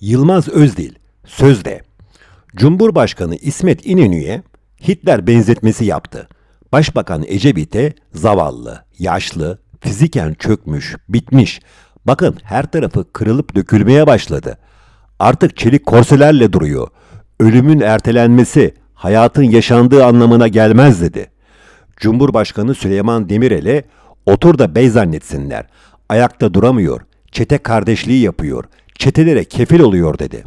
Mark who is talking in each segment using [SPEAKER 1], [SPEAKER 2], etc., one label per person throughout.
[SPEAKER 1] Yılmaz Özdil, sözde. Cumhurbaşkanı İsmet İnönü'ye Hitler benzetmesi yaptı. Başbakan Ecevit'e zavallı, yaşlı, fiziken çökmüş, bitmiş. Bakın her tarafı kırılıp dökülmeye başladı. Artık çelik korselerle duruyor. Ölümün ertelenmesi hayatın yaşandığı anlamına gelmez dedi. Cumhurbaşkanı Süleyman Demirel'e otur da bey zannetsinler. Ayakta duramıyor. Çete kardeşliği yapıyor. Çetelere kefil oluyor dedi.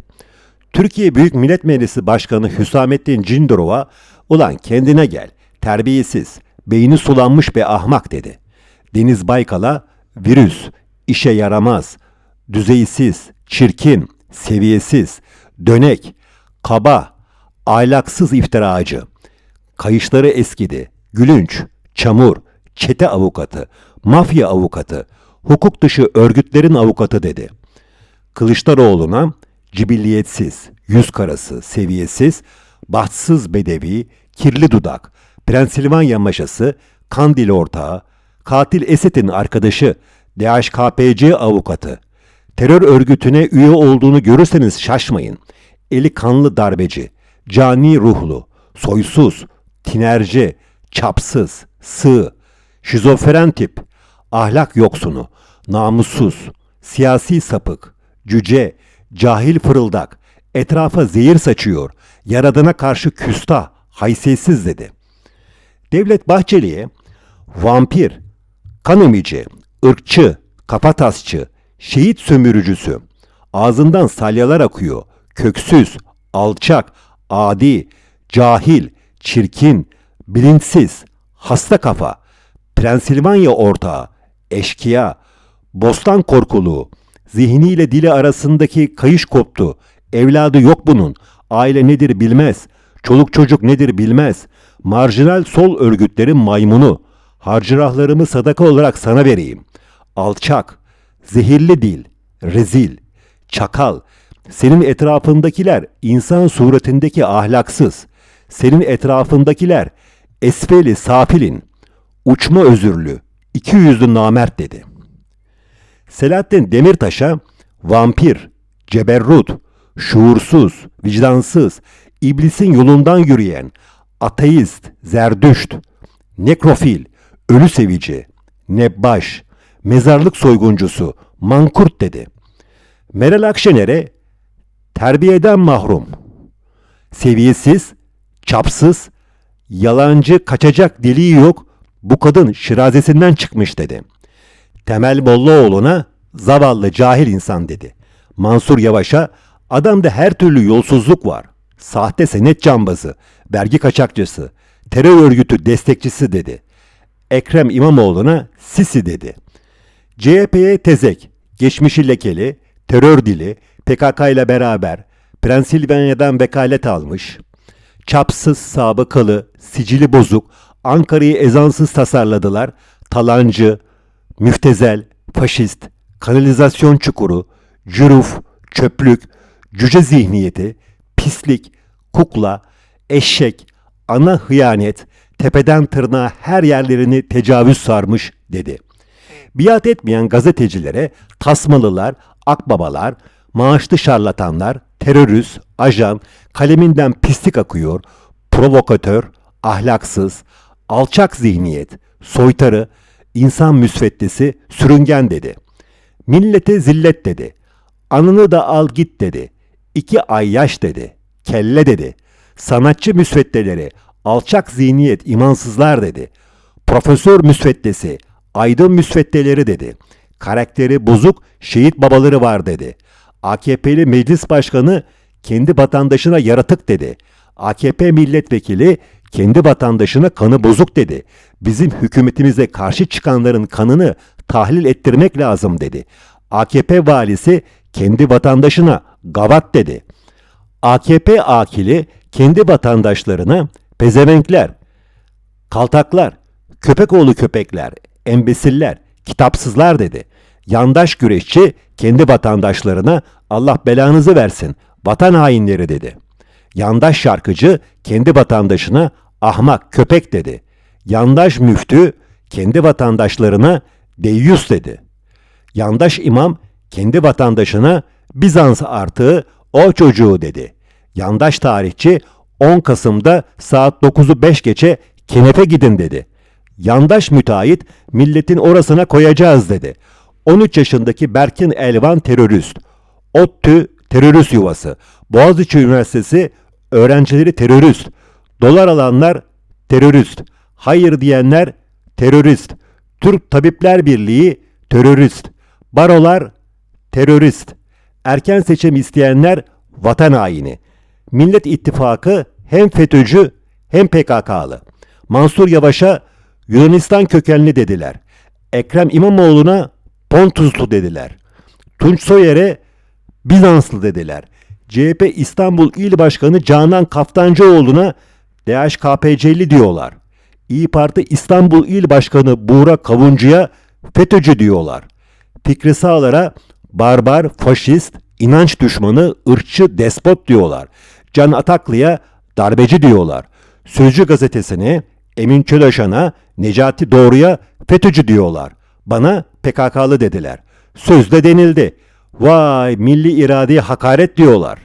[SPEAKER 1] Türkiye Büyük Millet Meclisi Başkanı Hüsamettin Cindorov'a ulan kendine gel, terbiyesiz, beyni sulanmış be ahmak dedi. Deniz Baykal'a virüs, işe yaramaz, düzeysiz, çirkin, seviyesiz, dönek, kaba, ahlaksız iftiracı. Kayışları eskidi, gülünç, çamur, çete avukatı, mafya avukatı, hukuk dışı örgütlerin avukatı dedi. Kılıçdaroğlu'na cibilliyetsiz, yüz karası, seviyesiz, bahtsız bedevi, kirli dudak, Pensilvanya maşası, Kandil ortağı, katil Esed'in arkadaşı, DHKPC avukatı, terör örgütüne üye olduğunu görürseniz şaşmayın. Eli kanlı darbeci, cani ruhlu, soysuz, tinerci, çapsız, sığ, şizofren tip, ahlak yoksunu, namussuz, siyasi sapık, cüce, cahil fırıldak, etrafa zehir saçıyor, yaradana karşı küstah, haysiyetsiz dedi. Devlet Bahçeli'ye vampir, kan emici, ırkçı, kafatasçı, şehit sömürücüsü, ağzından salyalar akıyor, köksüz, alçak, adi, cahil, çirkin, bilinçsiz, hasta kafa, Pensilvanya ortağı, eşkıya, bostan korkuluğu, zihniyle dili arasındaki kayış koptu, evladı yok bunun, aile nedir bilmez, çoluk çocuk nedir bilmez, marjinal sol örgütlerin maymunu, harcırahlarımı sadaka olarak sana vereyim. Alçak, zehirli dil, rezil, çakal, senin etrafındakiler insan suretindeki ahlaksız, senin etrafındakiler esfeli safilin, uçma özürlü, iki yüzlü namert dedi. Selahattin Demirtaş'a vampir, ceberrut, şuursuz, vicdansız, iblisin yolundan yürüyen, ateist, zerdüşt, nekrofil, ölü sevici, nebbaş, mezarlık soyguncusu, mankurt dedi. Meral Akşener'e terbiyeden mahrum, seviyesiz, çapsız, yalancı kaçacak deliği yok, bu kadın şirazesinden çıkmış dedi. Temel Mollaoğlu'na zavallı cahil insan dedi. Mansur Yavaş'a adamda her türlü yolsuzluk var. Sahte senet cambazı, vergi kaçakçısı, terör örgütü destekçisi dedi. Ekrem İmamoğlu'na sisi dedi. CHP'ye tezek, geçmişi lekeli, terör dili, PKK ile beraber Pensilvanya'dan vekalet almış, çapsız, sabıkalı, sicili bozuk, Ankara'yı ezansız tasarladılar, talancı, müftezel, faşist, kanalizasyon çukuru, cüruf, çöplük, cüce zihniyeti, pislik, kukla, eşek, ana hıyanet, tepeden tırnağa her yerlerini tecavüz sarmış dedi. Biat etmeyen gazetecilere tasmalılar, akbabalar, maaşlı şarlatanlar, terörist, ajan, kaleminden pislik akıyor, provokatör, ahlaksız, alçak zihniyet, soytarı, insan müsveddesi, sürüngen dedi. Millete zillet dedi. Anını da al git dedi. İki ay yaş dedi. Kelle dedi. Sanatçı müsveddeleri, alçak zihniyet, imansızlar dedi. Profesör müsveddesi, aydın müsveddeleri dedi. Karakteri bozuk, şehit babaları var dedi. AKP'li meclis başkanı kendi vatandaşına yaratık dedi. AKP milletvekili kendi vatandaşına kanı bozuk dedi. Bizim hükümetimize karşı çıkanların kanını tahlil ettirmek lazım dedi. AKP valisi kendi vatandaşına gavat dedi. AKP akili kendi vatandaşlarına pezevenkler, kaltaklar, köpekoğlu köpekler, embesiller, kitapsızlar dedi. Yandaş güreşçi kendi vatandaşlarına Allah belanızı versin, vatan hainleri dedi. Yandaş şarkıcı kendi vatandaşına ahmak, köpek dedi. Yandaş müftü kendi vatandaşlarına deyyus dedi. Yandaş imam kendi vatandaşına Bizans artığı o çocuğu dedi. Yandaş tarihçi 10 Kasım'da saat 9'u 5 geçe kenefe gidin dedi. Yandaş müteahhit milletin orasına koyacağız dedi. 13 yaşındaki Berkin Elvan terörist. ODTÜ terörist yuvası. Boğaziçi Üniversitesi öğrencileri terörist. Dolar alanlar terörist. Hayır diyenler terörist. Türk Tabipler Birliği terörist. Barolar terörist. Erken seçim isteyenler vatan haini. Millet İttifakı hem FETÖ'cü hem PKK'lı. Mansur Yavaş'a Yunanistan kökenli dediler. Ekrem İmamoğlu'na Pontuslu dediler. Tunç Soyer'e Bizanslı dediler. CHP İstanbul İl Başkanı Canan Kaftancıoğlu'na DHKPC'li diyorlar. İyi Parti İstanbul İl Başkanı Buğra Kavuncu'ya FETÖ'cü diyorlar. Fikri Sağlar'a barbar, faşist, inanç düşmanı, ırkçı, despot diyorlar. Can Ataklı'ya darbeci diyorlar. Sözcü gazetesine, Emin Çölaşan'a, Necati Doğru'ya FETÖ'cü diyorlar. Bana PKK'lı dediler. Sözde denildi. Vay milli iradeye hakaret diyorlar.